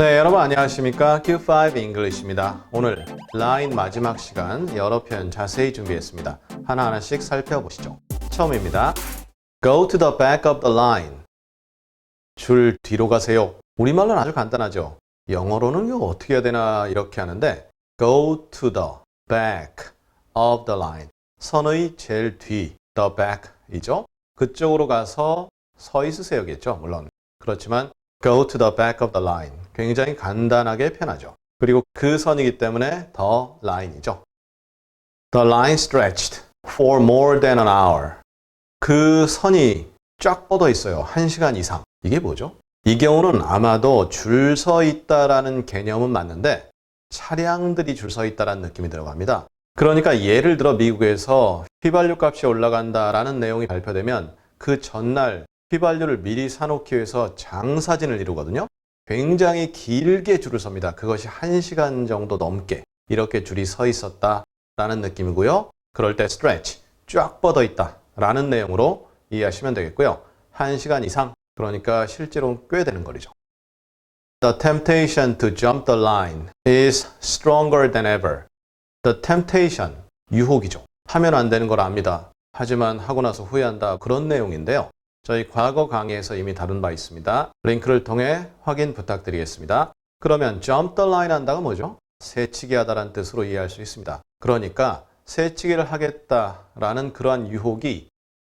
네, 여러분 안녕하십니까? Q5 English입니다. 오늘 라인 마지막 시간 여러 표현 자세히 준비했습니다. 하나하나씩 살펴보시죠. 처음입니다. Go to the back of the line. 줄 뒤로 가세요. 우리말로는 아주 간단하죠. 영어로는 이거 어떻게 해야 되나 이렇게 하는데 Go to the back of the line. 선의 제일 뒤, the back이죠. 그쪽으로 가서 서 있으세요겠죠. 물론. 그렇지만 go to the back of the line. 굉장히 간단하게 표현하죠. 그리고 그 선이기 때문에 the line이죠. The line stretched for more than an hour. 그 선이 쫙 뻗어 있어요. 한 시간 이상. 이게 뭐죠? 이 경우는 아마도 줄 서 있다라는 개념은 맞는데 차량들이 줄 서 있다라는 느낌이 들어갑니다. 그러니까 예를 들어 미국에서 휘발유 값이 올라간다라는 내용이 발표되면 그 전날 휘발유를 미리 사놓기 위해서 장사진을 이루거든요. 굉장히 길게 줄을 섭니다. 그것이 1시간 정도 넘게 이렇게 줄이 서 있었다라는 느낌이고요. 그럴 때 stretch, 쫙 뻗어 있다라는 내용으로 이해하시면 되겠고요. 1시간 이상, 그러니까 실제로 꽤 되는 거리죠. The temptation to jump the line is stronger than ever. The temptation, 유혹이죠. 하면 안 되는 걸 압니다. 하지만 하고 나서 후회한다. 그런 내용인데요. 저희 과거 강의에서 이미 다룬 바 있습니다. 링크를 통해 확인 부탁드리겠습니다. 그러면 jump the line 한다가 뭐죠? 새치기 하다라는 뜻으로 이해할 수 있습니다. 그러니까 새치기를 하겠다라는 그러한 유혹이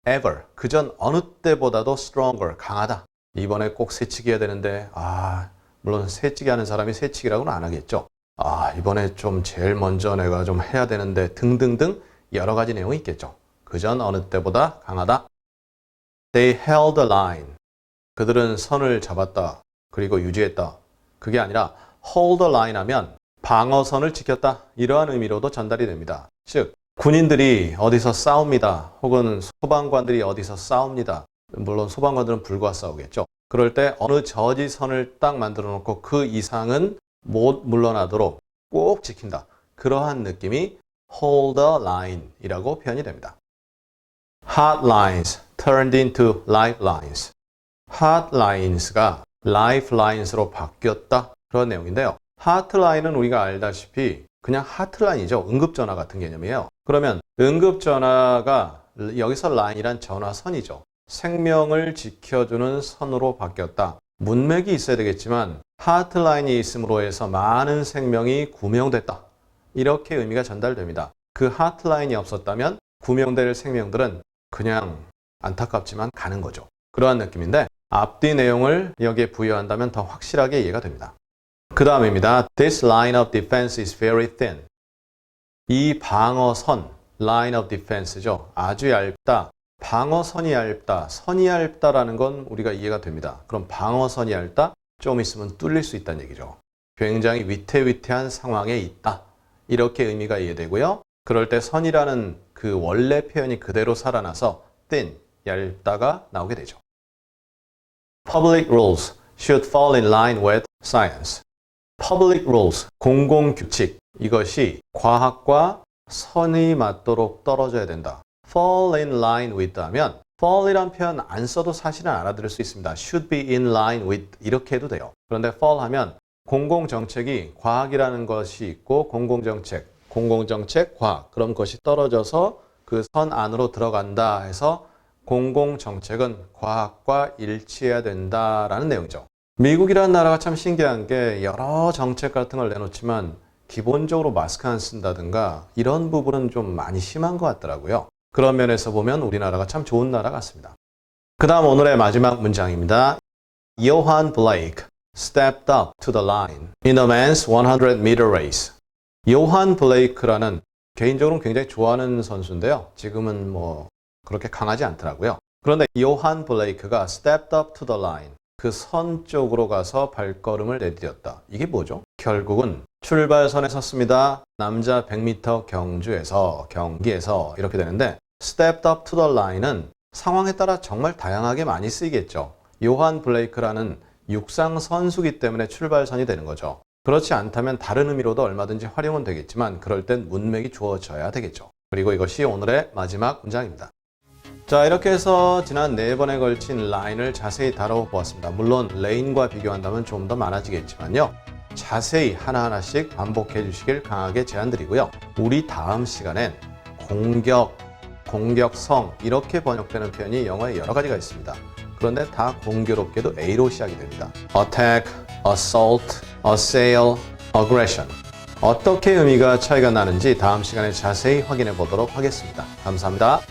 ever, 그전 어느 때보다도 stronger, 강하다. 이번에 꼭 새치기 해야 되는데, 아, 물론 새치기 하는 사람이 새치기라고는 안 하겠죠. 아, 이번에 좀 제일 먼저 내가 좀 해야 되는데 등등등 여러 가지 내용이 있겠죠. 그전 어느 때보다 강하다. They held the line. 그들은 선을 잡았다. 그리고 유지했다. 그게 아니라 hold the line 하면 방어선을 지켰다. 이러한 의미로도 전달이 됩니다. 즉, 군인들이 어디서 싸웁니다. 혹은 소방관들이 어디서 싸웁니다. 물론 소방관들은 불과 싸우겠죠. 그럴 때 어느 저지선을 딱 만들어 놓고 그 이상은 못 물러나도록 꼭 지킨다. 그러한 느낌이 hold the line 이라고 표현이 됩니다. hot lines turned into lifelines. hot lines가 lifelines로 바뀌었다. 그런 내용인데요. hotline은 우리가 알다시피 그냥 하트라인이죠. 응급전화 같은 개념이에요. 그러면 응급전화가 여기서 라인이란 전화선이죠. 생명을 지켜주는 선으로 바뀌었다. 문맥이 있어야 되겠지만 하트라인이 있음으로 해서 많은 생명이 구명됐다. 이렇게 의미가 전달됩니다. 그 하트라인이 없었다면 구명될 생명들은 그냥 안타깝지만 가는 거죠. 그러한 느낌인데 앞뒤 내용을 여기에 부여한다면 더 확실하게 이해가 됩니다. 그 다음입니다. This line of defense is very thin. 이 방어선, line of defense죠. 아주 얇다. 방어선이 얇다. 선이 얇다라는 건 우리가 이해가 됩니다. 그럼 방어선이 얇다? 좀 있으면 뚫릴 수 있다는 얘기죠. 굉장히 위태위태한 상황에 있다. 이렇게 의미가 이해되고요. 그럴 때 선이라는 그 원래 표현이 그대로 살아나서 thin, 얇다가 나오게 되죠. Public rules should fall in line with science. Public rules, 공공규칙, 이것이 과학과 선이 맞도록 떨어져야 된다. fall in line with 하면 fall이란 표현 안 써도 사실은 알아들을 수 있습니다. should be in line with 이렇게 해도 돼요. 그런데 fall 하면 공공정책이 과학이라는 것이 있고 공공정책, 공공정책, 과학 그럼 그것이 떨어져서 그 선 안으로 들어간다 해서 공공정책은 과학과 일치해야 된다라는 내용이죠. 미국이라는 나라가 참 신기한 게 여러 정책 같은 걸 내놓지만 기본적으로 마스크 안 쓴다든가 이런 부분은 좀 많이 심한 것 같더라고요. 그런 면에서 보면 우리나라가 참 좋은 나라 같습니다. 그 다음 오늘의 마지막 문장입니다. 요한 블레이크 stepped up to the line in a man's 100 meter race. 요한 블레이크라는 개인적으로 굉장히 좋아하는 선수인데요. 지금은 뭐 그렇게 강하지 않더라고요. 그런데 요한 블레이크가 stepped up to the line 그 선 쪽으로 가서 발걸음을 내디뎠다. 이게 뭐죠? 결국은 출발선에 섰습니다. 남자 100m 경주에서 경기에서 이렇게 되는데 stepped up to the line은 상황에 따라 정말 다양하게 많이 쓰이겠죠. 요한 블레이크라는 육상 선수기 때문에 출발선이 되는 거죠. 그렇지 않다면 다른 의미로도 얼마든지 활용은 되겠지만 그럴 땐 문맥이 주어져야 되겠죠. 그리고 이것이 오늘의 마지막 문장입니다. 자, 이렇게 해서 지난 네 번에 걸친 라인을 자세히 다뤄보았습니다. 물론 레인과 비교한다면 좀 더 많아지겠지만요. 자세히 하나하나씩 반복해 주시길 강하게 제안드리고요. 우리 다음 시간엔 공격, 공격성 이렇게 번역되는 표현이 영어에 여러 가지가 있습니다. 그런데 다 공교롭게도 A로 시작이 됩니다. attack, assault, assail, aggression. 어떻게 의미가 차이가 나는지 다음 시간에 자세히 확인해 보도록 하겠습니다. 감사합니다.